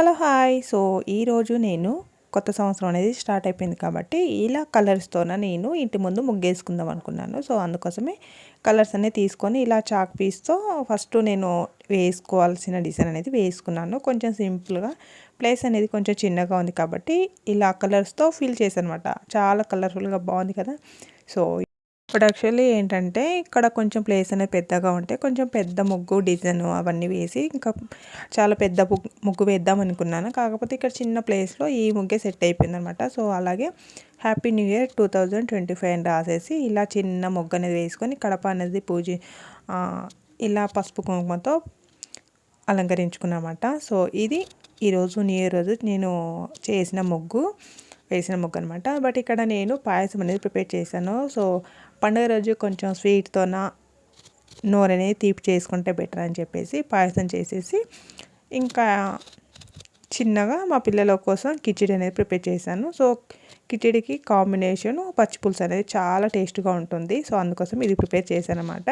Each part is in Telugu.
Hello hi. సో ఈరోజు నేను కొత్త సంవత్సరం అనేది స్టార్ట్ అయిపోయింది కాబట్టి ఇలా కలర్స్తోన నేను ఇంటి ముందు ముగ్గేసుకుందాం అనుకున్నాను. సో అందుకోసమే కలర్స్ అనేది తీసుకొని ఇలా చాక్ పీస్తో ఫస్ట్ నేను వేసుకోవాల్సిన డిజైన్ అనేది వేసుకున్నాను. కొంచెం సింపుల్గా ప్లేస్ అనేది కొంచెం చిన్నగా ఉంది కాబట్టి ఇలా కలర్స్తో ఫిల్ చేశానమాట. చాలా కలర్ఫుల్గా బాగుంది కదా. సో ఇప్పుడు యాక్చువల్లీ ఏంటంటే ఇక్కడ కొంచెం ప్లేస్ అనేది పెద్దగా ఉంటే కొంచెం పెద్ద ముగ్గు డిజైన్ అవన్నీ వేసి ఇంకా చాలా పెద్ద ముగ్గు వేద్దాం అనుకున్నాను. కాకపోతే ఇక్కడ చిన్న ప్లేస్లో ఈ ముగ్గే సెట్ అయిపోయింది అనమాట సో అలాగే happy new year two thousand twenty five అని రాసేసి ఇలా చిన్న ముగ్గు అనేది వేసుకొని కడప అనేది పూజ ఇలా పసుపు కుంకుమతో అలంకరించుకున్నమాట సో ఇది ఈరోజు న్యూ ఇయర్ రోజు నేను చేసిన ముగ్గు వేసిన ముగ్గు అనమాట. బట్ ఇక్కడ నేను పాయసం అనేది ప్రిపేర్ చేశాను. సో పండుగ రోజు కొంచెం స్వీట్తోన నోరు అనేది తీపి చేసుకుంటే బెటర్ అని చెప్పేసి పాయసం చేసేసి ఇంకా చిన్నగా మా పిల్లల కోసం కిచిడి అనేది ప్రిపేర్ చేశాను. సో కిచిడికి కాంబినేషన్ పచ్చిపులుసు అనేది చాలా టేస్ట్గా ఉంటుంది. సో అందుకోసం ఇది ప్రిపేర్ చేశాను అనమాట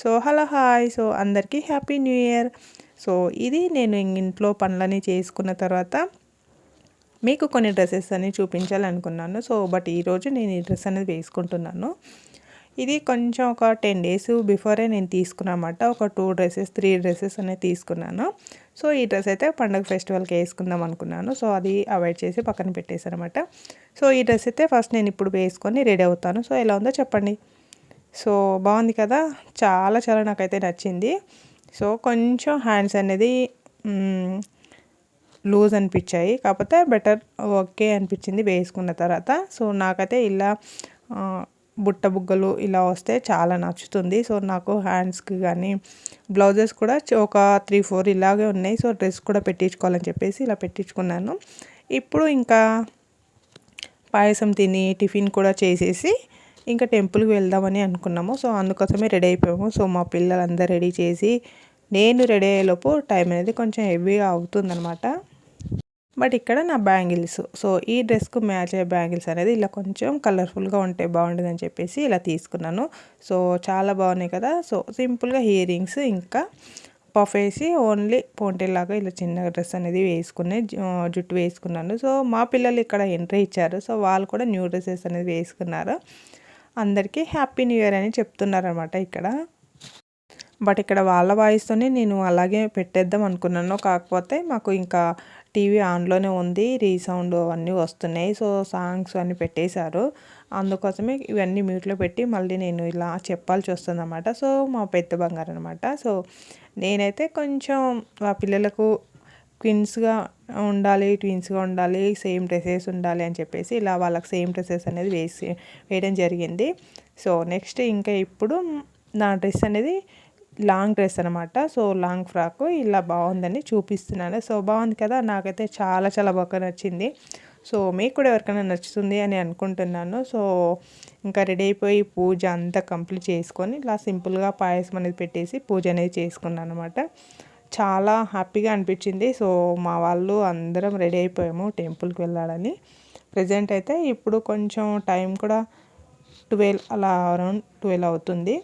సో హలో హాయ్. సో అందరికీ హ్యాపీ న్యూ ఇయర్. సో ఇది నేను ఇంట్లో పనులని చేసుకున్న తర్వాత మీకు కొన్ని డ్రెస్సెస్ అని చూపించాలనుకున్నాను. సో బట్ ఈరోజు నేను ఈ డ్రెస్ అనేది వేసుకుంటున్నాను. ఇది కొంచెం ఒక టెన్ డేస్ బిఫోరే నేను తీసుకున్నమాట. ఒక టూ డ్రెస్సెస్ త్రీ డ్రెస్సెస్ అనేది తీసుకున్నాను. సో ఈ డ్రెస్ అయితే పండగ ఫెస్టివల్కి వేసుకుందాం అనుకున్నాను. సో అది అవాయిడ్ చేసి పక్కన పెట్టేశాను అనమాట సో ఈ డ్రెస్ అయితే ఫస్ట్ నేను ఇప్పుడు వేసుకొని రెడీ అవుతాను. సో ఎలా ఉందో చెప్పండి. సో బాగుంది కదా? చాలా చాలా నాకైతే నచ్చింది. సో కొంచెం హ్యాండ్స్ అనేది లూజ్ అనిపించాయి. కాకపోతే బెటర్ ఓకే అనిపించింది వేసుకున్న తర్వాత. సో నాకైతే ఇలా బుట్ట బుగ్గలు ఇలా వస్తే చాలా నచ్చుతుంది. సో నాకు హ్యాండ్స్కి కానీ బ్లౌజెస్ కూడా ఒక త్రీ ఫోర్ ఇలాగే ఉన్నాయి. సో డ్రెస్ కూడా పెట్టించుకోవాలని చెప్పేసి ఇలా పెట్టించుకున్నాను. ఇప్పుడు ఇంకా పాయసం తిని టిఫిన్ కూడా చేసేసి ఇంకా టెంపుల్కి వెళ్దామని అనుకున్నాము. సో అందుకోసమే రెడీ అయిపోయాము. సో మా పిల్లలందరూ రెడీ చేసి నేను రెడీ అయ్యేలోపు టైం అనేది కొంచెం హెవీగా అవుతుందనమాట బట్ ఇక్కడ నా బ్యాంగిల్స్. సో ఈ డ్రెస్కు మ్యాచ్ అయ్యే బ్యాంగిల్స్ అనేది ఇలా కొంచెం కలర్ఫుల్గా ఉంటే బాగుంటుందని చెప్పేసి ఇలా తీసుకున్నాను. సో చాలా బాగున్నాయి కదా. సో సింపుల్గా ఇయర్ రింగ్స్ ఇంకా పఫ్ వేసి ఓన్లీ పోంటేలాగా ఇలా చిన్న డ్రెస్ అనేది వేసుకునే జుట్టు వేసుకున్నాను. సో మా పిల్లలు ఇక్కడ ఎంట్రీ ఇచ్చారు. సో వాళ్ళు కూడా న్యూ డ్రెస్సెస్ అనేది వేసుకున్నారు. అందరికీ హ్యాపీ న్యూ ఇయర్ అని చెప్తున్నారనమాట ఇక్కడ. బట్ ఇక్కడ వాళ్ళ వాయిస్తోనే నేను అలాగే పెట్టేద్దాం అనుకున్నాను. కాకపోతే మాకు ఇంకా టీవీ ఆన్లోనే ఉంది. రీసౌండ్ అవన్నీ వస్తున్నాయి. సో సాంగ్స్ అన్నీ పెట్టేశారు. అందుకోసమే ఇవన్నీ మ్యూట్లో పెట్టి మళ్ళీ నేను ఇలా చెప్పాల్సి వస్తుందన్నమాట. సో మా పెద్ద బంగారు అనమాట సో నేనైతే కొంచెం ఆ పిల్లలకు క్విన్స్గా ఉండాలి ట్విన్స్గా ఉండాలి సేమ్ డ్రెస్సెస్ ఉండాలి అని చెప్పేసి ఇలా వాళ్ళకి సేమ్ డ్రెస్సెస్ అనేది వేసి వేయడం జరిగింది. సో నెక్స్ట్ ఇంకా ఇప్పుడు నా డ్రెస్ అనేది లాంగ్ డ్రెస్ అనమాట సో లాంగ్ ఫ్రాక్ ఇలా బాగుందని చూపిస్తున్నాను. సో బాగుంది కదా? నాకైతే చాలా చాలా బాగా నచ్చింది. సో మీకు కూడా ఎవరికైనా నచ్చుతుంది అని అనుకుంటున్నాను. సో ఇంకా రెడీ అయిపోయి పూజ అంతా కంప్లీట్ చేసుకొని ఇలా సింపుల్గా పాయసం అనేది పెట్టేసి పూజ అనేది చేసుకున్నాను అనమాట చాలా హ్యాపీగా అనిపించింది. సో మా వాళ్ళు అందరం రెడీ అయిపోయాము టెంపుల్కి వెళ్ళాలని. ప్రజెంట్ అయితే ఇప్పుడు కొంచెం టైం కూడా ట్వెల్వ్ అలా అరౌండ్ ట్వెల్వ్ అవుతుంది.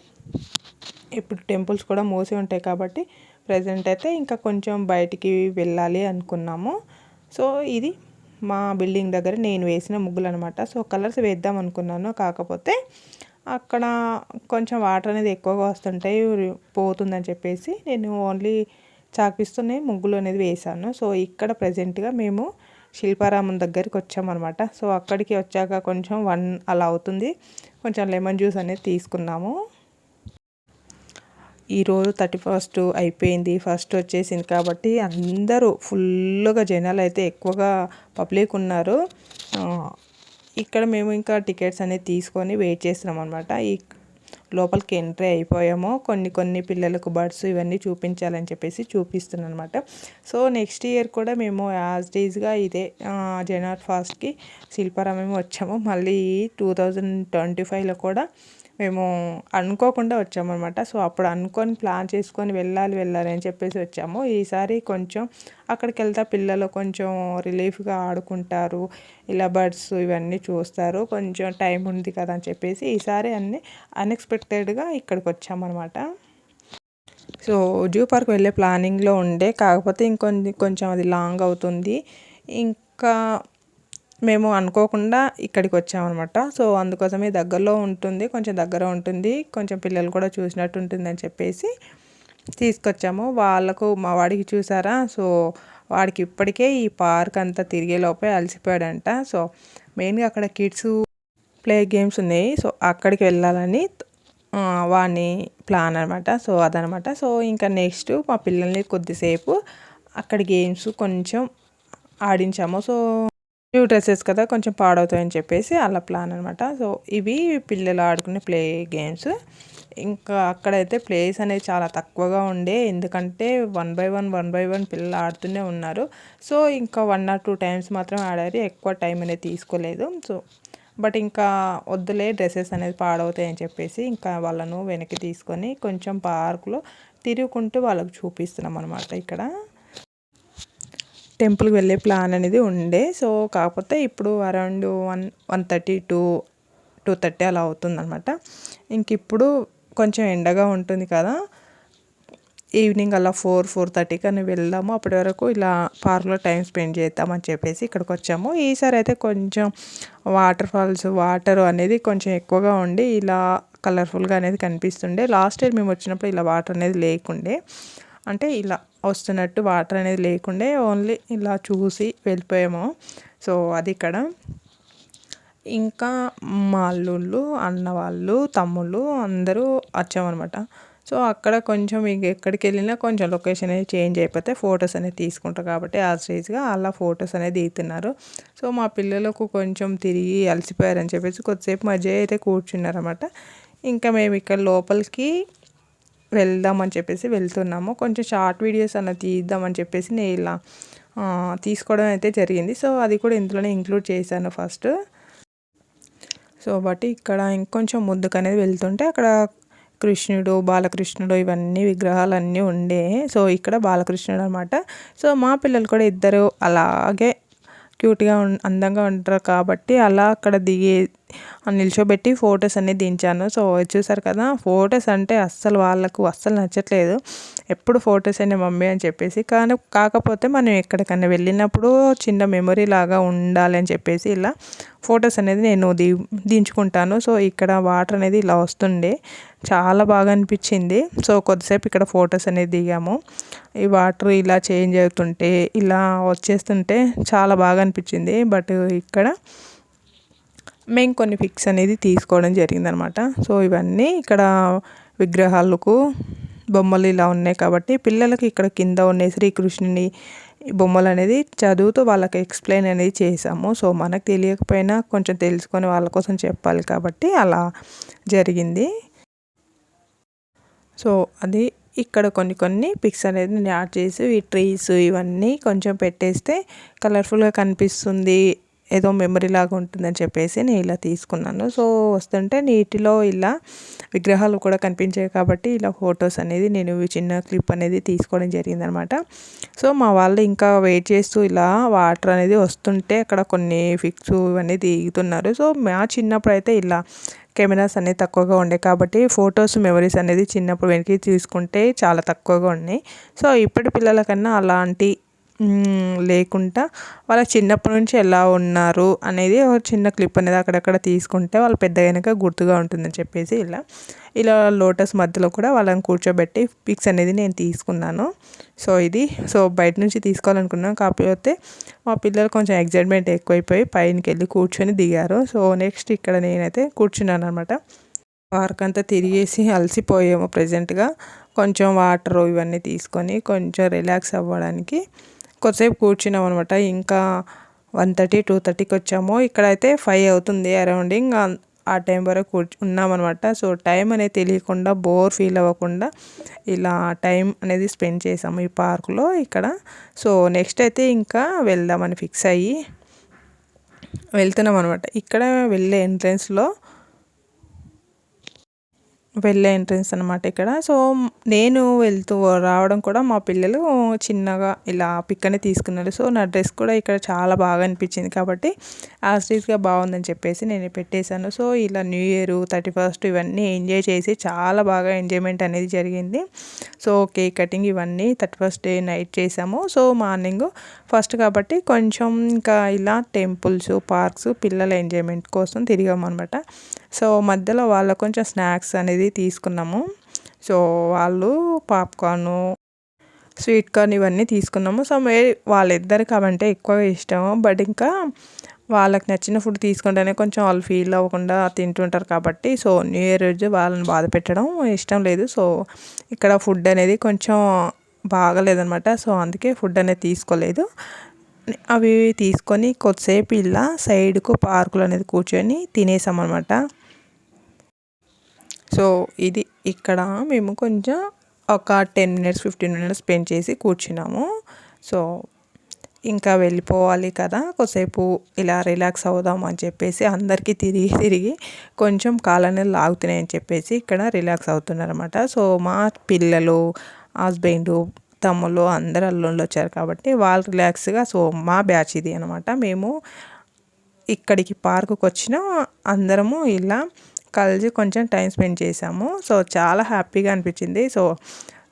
ఇప్పుడు టెంపుల్స్ కూడా మూసి ఉంటాయి కాబట్టి ప్రజెంట్ అయితే ఇంకా కొంచెం బయటికి వెళ్ళాలి అనుకున్నాము. సో ఇది మా బిల్డింగ్ దగ్గర నేను వేసిన ముగ్గులు అనమాట సో కలర్స్ వేద్దాం అనుకున్నాను. కాకపోతే అక్కడ కొంచెం వాటర్ అనేది ఎక్కువగా వస్తుంటాయి పోతుందని చెప్పేసి నేను ఓన్లీ చాపిస్తూనే ముగ్గులు అనేది వేసాను సో ఇక్కడ ప్రజెంట్గా మేము శిల్పారామం దగ్గరికి వచ్చామన్నమాట సో అక్కడికి వచ్చాక కొంచెం వన్ అలా అవుతుంది. కొంచెం లెమన్ జ్యూస్ అనేది తీసుకున్నాము. ఈరోజు థర్టీ ఫస్ట్ అయిపోయింది. ఫస్ట్ వచ్చేసింది కాబట్టి అందరూ ఫుల్గా జనాలు అయితే ఎక్కువగా పబ్లిక్ ఉన్నారు. ఇక్కడ మేము ఇంకా టికెట్స్ అనేది తీసుకొని వెయిట్ చేస్తున్నాం అనమాట ఈ లోపలికి ఎంట్రీ అయిపోయాము. కొన్ని కొన్ని పిల్లలకు బర్డ్స్ ఇవన్నీ చూపించాలని చెప్పేసి చూపిస్తున్నాను అనమాట సో నెక్స్ట్ ఇయర్ కూడా మేము యాజ్ డీజ్గా ఇదే జనవరి ఫస్ట్కి శిల్పారామం వచ్చాము. మళ్ళీ టూ థౌజండ్ ట్వంటీ ఫైవ్లో కూడా మేము అనుకోకుండా వచ్చామన్నమాట. సో అప్పుడు అనుకొని ప్లాన్ చేసుకొని వెళ్ళాలి వెళ్ళాలి అని చెప్పేసి వచ్చాము. ఈసారి కొంచెం అక్కడికి వెళ్తే పిల్లలు కొంచెం రిలీఫ్గా ఆడుకుంటారు. ఇలా బర్డ్స్ ఇవన్నీ చూస్తారు. కొంచెం టైం ఉంది కదా అని చెప్పేసి ఈసారి అన్నీ అన్ఎక్స్పెక్టెడ్గా ఇక్కడికి వచ్చామన్నమాట. సో జూ పార్క్ వెళ్ళే ప్లానింగ్లో ఉండే. కాకపోతే ఇంకొంచెం కొంచెం అది లాంగ్ అవుతుంది. ఇంకా మేము అనుకోకుండా ఇక్కడికి వచ్చామన్నమాట. సో అందుకోసమే దగ్గరలో ఉంటుంది కొంచెం దగ్గర ఉంటుంది కొంచెం పిల్లలు కూడా చూసినట్టు ఉంటుందని చెప్పేసి తీసుకొచ్చాము. వాళ్ళకు మా వాడికి చూసారా? సో వాడికి ఇప్పటికే ఈ పార్క్ అంతా తిరిగే లోపే అలసిపోయాడంట. సో మెయిన్గా అక్కడ కిడ్స్ ప్లే గేమ్స్ ఉన్నాయి. సో అక్కడికి వెళ్ళాలని వాడిని ప్లాన్ అనమాట సో అదనమాట సో ఇంకా నెక్స్ట్ మా పిల్లల్ని కొద్దిసేపు అక్కడ గేమ్స్ కొంచెం ఆడించాము. సో న్యూ డ్రెస్సెస్ కదా కొంచెం పాడవుతాయని చెప్పేసి అలా ప్లాన్ అనమాట సో ఇవి పిల్లలు ఆడుకునే ప్లే గేమ్స్. ఇంకా అక్కడైతే ప్లేస్ అనేది చాలా తక్కువగా ఉండే ఎందుకంటే one by one one by one పిల్లలు ఆడుతూనే ఉన్నారు. సో ఇంకా వన్ ఆర్ టూ టైమ్స్ మాత్రం ఆడారు ఎక్కువ టైం అనేది తీసుకోలేదు. సో బట్ ఇంకా వద్దులే డ్రెస్సెస్ అనేది పాడవుతాయని చెప్పేసి ఇంకా వాళ్ళను వెనక్కి తీసుకొని కొంచెం పార్కులో తిరుగుకుంటూ వాళ్ళకు చూపిస్తున్నాం అనమాట ఇక్కడ. టెంపుల్కి వెళ్ళే ప్లాన్ అనేది ఉండే. సో కాకపోతే ఇప్పుడు around one one thirty two two thirty అలా అవుతుందన్నమాట. ఇంక ఇప్పుడు కొంచెం ఎండగా ఉంటుంది కదా. ఈవినింగ్ అలా ఫోర్ ఫోర్ థర్టీకి అని వెళ్దాము. అప్పటి వరకు ఇలా పార్క్లో టైం స్పెండ్ చేద్దామని చెప్పేసి ఇక్కడికి వచ్చాము. ఈసారి అయితే కొంచెం వాటర్ ఫాల్స్ వాటర్ అనేది కొంచెం ఎక్కువగా ఉండి ఇలా కలర్ఫుల్గా అనేది కనిపిస్తుండే. లాస్ట్ ఇయర్ మేము వచ్చినప్పుడు ఇలా వాటర్ అనేది లేకుండే. అంటే ఇలా వస్తున్నట్టు వాటర్ అనేది లేకుండే ఓన్లీ ఇలా చూసి వెళ్ళిపోయాము. సో అది ఇక్కడ. ఇంకా మా అల్లుళ్ళు అన్న వాళ్ళు తమ్ముళ్ళు అందరూ వచ్చామన్నమాట. సో అక్కడ కొంచెం ఇంక ఎక్కడికి వెళ్ళినా కొంచెం లొకేషన్ అనేది చేంజ్ అయిపోతే ఫొటోస్ అనేది తీసుకుంటారు కాబట్టి ఆ స్టేజ్గా అలా ఫొటోస్ అనేది దిగుతున్నారు. సో మా పిల్లలకు కొంచెం తిరిగి అలసిపోయారని చెప్పేసి కొద్దిసేపు మధ్య అయితే కూర్చున్నారన్నమాట. ఇంకా మేము ఇక్కడ లోపలికి వెళ్దామని చెప్పేసి వెళ్తున్నాము. కొంచెం షార్ట్ వీడియోస్ అన్న తీద్దామని చెప్పేసి నేను ఇలా తీసుకోవడం అయితే జరిగింది. సో అది కూడా ఇందులోనే ఇంక్లూడ్ చేశాను ఫస్ట్. సో బట్టి ఇక్కడ ఇంకొంచెం ముందుకు అనేది వెళ్తుంటే అక్కడ కృష్ణుడు బాలకృష్ణుడు ఇవన్నీ విగ్రహాలు అన్నీ ఉండే. సో ఇక్కడ బాలకృష్ణుడు అనమాట సో మా పిల్లలు కూడా ఇద్దరు అలాగే క్యూట్గా అందంగా ఉంటారు కాబట్టి అలా అక్కడ దిగే నిల్చోబెట్టి ఫొటోస్ అన్ని దించాను. సో చూసారు కదా ఫొటోస్ అంటే అస్సలు వాళ్ళకు అస్సలు నచ్చట్లేదు. ఎప్పుడు ఫొటోస్ అయినా మమ్మీ అని చెప్పేసి కానీ కాకపోతే మనం ఎక్కడికైనా వెళ్ళినప్పుడు చిన్న మెమొరీ లాగా ఉండాలి అని చెప్పేసి ఇలా ఫొటోస్ అనేది నేను ది దించుకుంటాను. సో ఇక్కడ వాటర్ అనేది ఇలా వస్తుండే. చాలా బాగా అనిపించింది. సో కొద్దిసేపు ఇక్కడ ఫొటోస్ అనేది దిగాము. ఈ వాటర్ ఇలా చేంజ్ అవుతుంటే ఇలా వచ్చేస్తుంటే చాలా బాగా అనిపించింది. బట్ ఇక్కడ మేము కొన్ని పిక్స్ అనేది తీసుకోవడం జరిగిందనమాట. సో ఇవన్నీ ఇక్కడ విగ్రహాలకు బొమ్మలు ఇలా ఉన్నాయి కాబట్టి పిల్లలకి ఇక్కడ కింద ఉండే శ్రీకృష్ణుని బొమ్మలు అనేది చదువుతూ వాళ్ళకి ఎక్స్ప్లెయిన్ అనేది చేసాము సో మనకు తెలియకపోయినా కొంచెం తెలుసుకొని వాళ్ళ కోసం చెప్పాలి కాబట్టి అలా జరిగింది. సో అది ఇక్కడ కొన్ని కొన్ని పిక్స్ అనేది నేను యాడ్ చేసి ఈ ట్రీస్ ఇవన్నీ కొంచెం పెట్టేస్తే కలర్ఫుల్గా కనిపిస్తుంది ఏదో మెమరీ లాగా ఉంటుందని చెప్పేసి నేను ఇలా తీసుకున్నాను. సో వస్తుంటే నీటిలో ఇలా విగ్రహాలు కూడా కనిపించాయి కాబట్టి ఇలా ఫొటోస్ అనేది నేను చిన్న క్లిప్ అనేది తీసుకోవడం జరిగిందనమాట. సో మా వాళ్ళు ఇంకా వెయిట్ చేస్తూ ఇలా వాటర్ అనేది వస్తుంటే అక్కడ కొన్ని ఫిక్స్ ఇవన్నీ దిగుతున్నారు. సో మా చిన్నప్పుడు అయితే ఇలా కెమెరాస్ అనేది తక్కువగా ఉండే కాబట్టి ఫొటోస్ మెమరీస్ అనేది చిన్నప్పుడు వెనక్కి తీసుకుంటే చాలా తక్కువగా ఉన్నాయి. సో ఇప్పటి పిల్లల కన్నా అలాంటి లేకుండా వాళ్ళ చిన్నప్పటి నుంచి ఎలా ఉన్నారు అనేది ఒక చిన్న క్లిప్ అనేది అక్కడక్కడ తీసుకుంటే వాళ్ళు పెద్దగైనాక గుర్తుగా ఉంటుందని చెప్పేసి ఇలా ఇలా లోటస్ మధ్యలో కూడా వాళ్ళని కూర్చోబెట్టి పిక్స్ అనేది నేను తీసుకున్నాను. సో ఇది సో బయట నుంచి తీసుకోవాలనుకున్నాను. కాకపోతే మా పిల్లలు కొంచెం ఎగ్జైట్మెంట్ ఎక్కువైపోయి పైనకి వెళ్ళి కూర్చొని దిగారు. సో నెక్స్ట్ ఇక్కడ నేనైతే కూర్చున్నాను అనమాట పార్క్ అంతా తిరిగేసి అలసిపోయాము ప్రజెంట్గా కొంచెం వాటర్ ఇవన్నీ తీసుకొని కొంచెం రిలాక్స్ అవ్వడానికి కొద్దిసేపు కూర్చున్నాం అనమాట ఇంకా వన్ థర్టీ టూ థర్టీకి వచ్చాము. ఇక్కడైతే ఫైవ్ అవుతుంది అరౌండ్ ఇంకా ఆ టైం వరకు కూర్చు ఉన్నామన్నమాట. సో టైం అనేది తెలియకుండా బోర్ ఫీల్ అవ్వకుండా ఇలా టైం అనేది స్పెండ్ చేసాము ఈ పార్కులో ఇక్కడ. సో నెక్స్ట్ అయితే ఇంకా వెళ్దామని ఫిక్స్ అయ్యి వెళ్తున్నాం అనమాట ఇక్కడ వెళ్ళే ఎంట్రెన్స్లో వెళ్ళే ఎంట్రన్స్ అనమాట ఇక్కడ. సో నేను వెళ్తూ రావడం కూడా మా పిల్లలు చిన్నగా ఇలా పిక్కనే తీసుకున్నారు. సో నా డ్రెస్ కూడా ఇక్కడ చాలా బాగా అనిపించింది కాబట్టి యాస్టీస్గా బాగుందని చెప్పేసి నేను పెట్టేశాను. సో ఇలా న్యూ ఇయర్ థర్టీ ఫస్ట్ ఇవన్నీ ఎంజాయ్ చేసి చాలా బాగా ఎంజాయ్మెంట్ అనేది జరిగింది. సో కేక్ కటింగ్ ఇవన్నీ థర్టీ ఫస్ట్ డే నైట్ చేసాము. సో మార్నింగ్ ఫస్ట్ కాబట్టి కొంచెం ఇంకా ఇలా టెంపుల్స్ పార్క్స్ పిల్లల ఎంజాయ్మెంట్ కోసం తిరిగాము అనమాట సో మధ్యలో వాళ్ళ కొంచెం స్నాక్స్ అనేది తీసుకున్నాము. సో వాళ్ళు పాప్కార్ను స్వీట్ కార్న్ ఇవన్నీ తీసుకున్నాము. సో మే వాళ్ళిద్దరికి అవంటే ఎక్కువ ఇష్టం బట్ ఇంకా వాళ్ళకి నచ్చిన ఫుడ్ తీసుకుంటేనే కొంచెం వాళ్ళు ఫీల్ అవ్వకుండా తింటుంటారు కాబట్టి సో న్యూ ఇయర్ రోజు వాళ్ళని బాధ పెట్టడం ఇష్టం లేదు. సో ఇక్కడ ఫుడ్ అనేది కొంచెం బాగలేదనమాట. సో అందుకే ఫుడ్ అనేది తీసుకోలేదు. అవి తీసుకొని కొద్దిసేపు ఇలా సైడ్కు పార్కులు అనేది కూర్చొని తినేసామన్నమాట సో ఇది ఇక్కడ మేము కొంచెం ఒక ten minutes fifteen minutes spend చేసి కూర్చున్నాము. సో ఇంకా వెళ్ళిపోవాలి కదా కొద్దిసేపు ఇలా రిలాక్స్ అవుదాం అని చెప్పేసి అందరికీ తిరిగి తిరిగి కొంచెం కాలనే లాగుతున్నాయి అని చెప్పేసి ఇక్కడ రిలాక్స్ అవుతున్నారన్నమాట. సో మా పిల్లలు హస్బెండ్ తమ్ముళ్ళు అందరు అల్లుళ్ళు వచ్చారు కాబట్టి వాళ్ళు రిలాక్స్గా సో మా బ్యాచ్ ఇది అనమాట మేము ఇక్కడికి పార్కుకి వచ్చిన అందరము ఇలా కలిసి కొంచెం టైం స్పెండ్ చేసాము సో చాలా హ్యాపీగా అనిపించింది. సో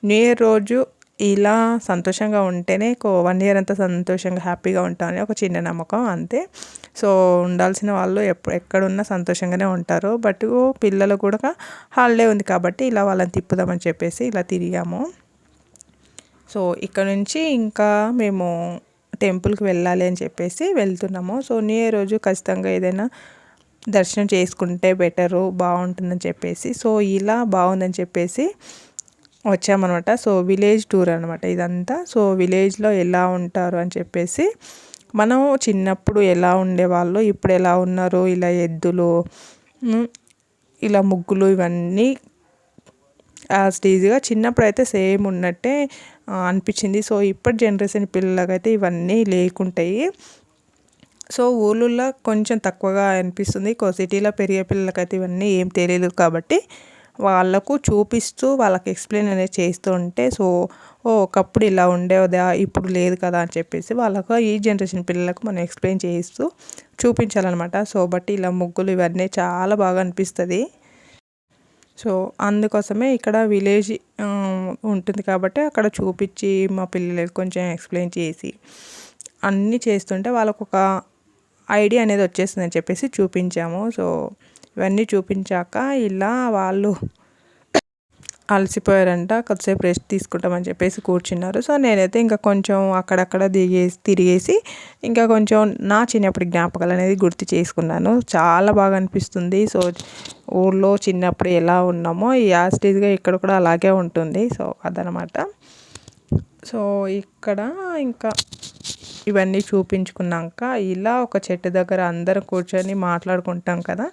న్యూ ఇయర్ రోజు ఇలా సంతోషంగా ఉంటేనే వన్ ఇయర్ అంతా సంతోషంగా హ్యాపీగా ఉంటామని ఒక చిన్న నమ్మకం అంతే. సో ఉండాల్సిన వాళ్ళు ఎప్పుడు ఎక్కడున్నా సంతోషంగానే ఉంటారు. బట్ పిల్లలు కూడా హాలిడే ఉంది కాబట్టి ఇలా వాళ్ళని తిప్పుదామని చెప్పేసి ఇలా తిరిగాము. సో ఇక్కడ నుంచి ఇంకా మేము టెంపుల్కి వెళ్ళాలి అని చెప్పేసి వెళ్తున్నాము. సో న్యూ ఇయర్ రోజు ఖచ్చితంగా ఏదైనా దర్శనం చేసుకుంటే బెటరు బాగుంటుందని చెప్పేసి. సో ఇలా బాగుందని చెప్పేసి వచ్చామన్నమాట. సో విలేజ్ టూర్ అనమాట ఇదంతా. సో విలేజ్లో ఎలా ఉంటారు అని చెప్పేసి మనం చిన్నప్పుడు ఎలా ఉండేవాళ్ళు ఇప్పుడు ఎలా ఉన్నారు ఇలా ఎద్దులు ఇలా ముగ్గులు ఇవన్నీ యాజ్ ఈజీగా చిన్నప్పుడు అయితే సేమ్ ఉన్నట్టే అనిపించింది. సో ఇప్పటి జనరేషన్ పిల్లలకైతే ఇవన్నీ లేకుంటాయి. సో ఊళ్ళల్లో కొంచెం తక్కువగా అనిపిస్తుంది. సిటీలో పెరిగే పిల్లలకైతే ఇవన్నీ ఏం తెలియదు కాబట్టి వాళ్ళకు చూపిస్తూ వాళ్ళకి ఎక్స్ప్లెయిన్ అనేది చేస్తూ ఉంటే సో ఓ ఒకప్పుడు ఇలా ఉండేదా ఇప్పుడు లేదు కదా అని చెప్పేసి వాళ్ళకు ఈ జనరేషన్ పిల్లలకు మనం ఎక్స్ప్లెయిన్ చేయిస్తూ చూపించాలన్నమాట. సో బట్టి ఇలా ముగ్గులు ఇవన్నీ చాలా బాగా అనిపిస్తుంది. సో అందుకోసమే ఇక్కడ విలేజ్ ఉంటుంది కాబట్టి అక్కడ చూపించి మా పిల్లలకి కొంచెం ఎక్స్ప్లెయిన్ చేసి అన్నీ చేస్తుంటే వాళ్ళకు ఒక ఐడియా అనేది వచ్చేసిందని చెప్పేసి చూపించాము. సో ఇవన్నీ చూపించాక ఇలా వాళ్ళు అలసిపోయారంట. కొద్దిసేపు రెస్ట్ తీసుకుంటామని చెప్పేసి కూర్చున్నారు. సో నేనైతే ఇంకా కొంచెం అక్కడక్కడ దిగేసి తిరిగేసి ఇంకా కొంచెం నా చిన్నప్పటి జ్ఞాపకాలు అనేది గుర్తు చేసుకున్నాను. చాలా బాగా అనిపిస్తుంది. సో ఊళ్ళో చిన్నప్పుడు ఎలా ఉన్నామో ఈ యాస్టీజ్గా ఇక్కడ కూడా అలాగే ఉంటుంది. సో అదనమాట. సో ఇక్కడ ఇంకా ఇవన్నీ చూపించుకున్నాక ఇలా ఒక చెట్టు దగ్గర అందరం కూర్చొని మాట్లాడుకుంటాం కదా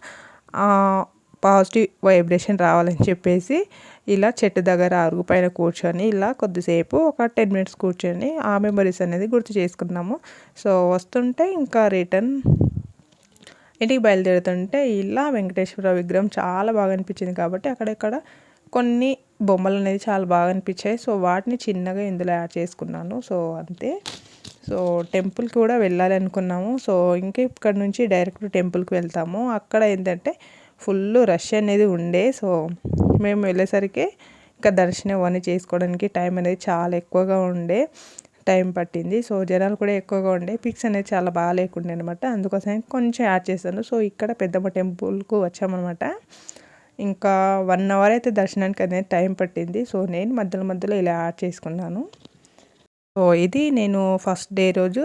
పాజిటివ్ వైబ్రేషన్ రావాలని చెప్పేసి ఇలా చెట్టు దగ్గర అరుగు పైన కూర్చొని ఇలా కొద్దిసేపు ఒక టెన్ మినిట్స్ కూర్చొని ఆ మెమరీస్ అనేది గుర్తు చేసుకున్నాము. సో వస్తుంటే ఇంకా రిటర్న్ ఇంటికి బయలుదేరుతుంటే ఇలా వెంకటేశ్వర విగ్రహం చాలా బాగా అనిపించింది కాబట్టి అక్కడక్కడ కొన్ని బొమ్మలు అనేది చాలా బాగా అనిపించాయి. సో వాటిని చిన్నగా ఇందులో యాడ్ చేసుకున్నాను. సో అంతే. సో టెంపుల్కి కూడా వెళ్ళాలి అనుకున్నాము సో ఇంకా ఇక్కడ నుంచి డైరెక్ట్ టెంపుల్కి వెళ్తాము. అక్కడ ఏంటంటే ఫుల్ రష్ అనేది ఉండే. సో మేము వెళ్ళేసరికి ఇంకా దర్శనం అవన్నీ చేసుకోవడానికి టైం అనేది చాలా ఎక్కువగా ఉండే. టైం పట్టింది. సో జనాలు కూడా ఎక్కువగా ఉండే. పిక్స్ అనేది చాలా బాగా లేకుండే అనమాట అందుకోసం కొంచెం యాడ్ చేశాను. సో ఇక్కడ పెద్దమ్మ టెంపుల్కు వచ్చామన్నమాట ఇంకా వన్ అవర్ అయితే దర్శనానికి అనేది టైం పట్టింది. సో నేను మధ్యలో మధ్యలో ఇలా యాడ్ చేసుకున్నాను. సో ఇది నేను ఫస్ట్ డే రోజు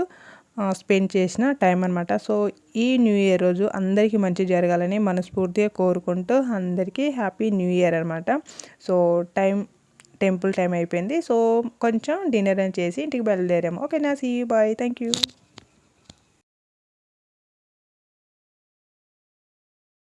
స్పెండ్ చేసిన టైం అనమాట సో ఈ న్యూ ఇయర్ రోజు అందరికీ మంచి జరగాలని మనస్ఫూర్తిగా కోరుకుంటూ అందరికీ హ్యాపీ న్యూ ఇయర్ అనమాట సో టైం టెంపుల్ టైం అయిపోయింది. సో కొంచెం డిన్నర్ అని చేసి ఇంటికి బయలుదేరాము. ఓకే నా సీ బాయ్ థ్యాంక్ యూ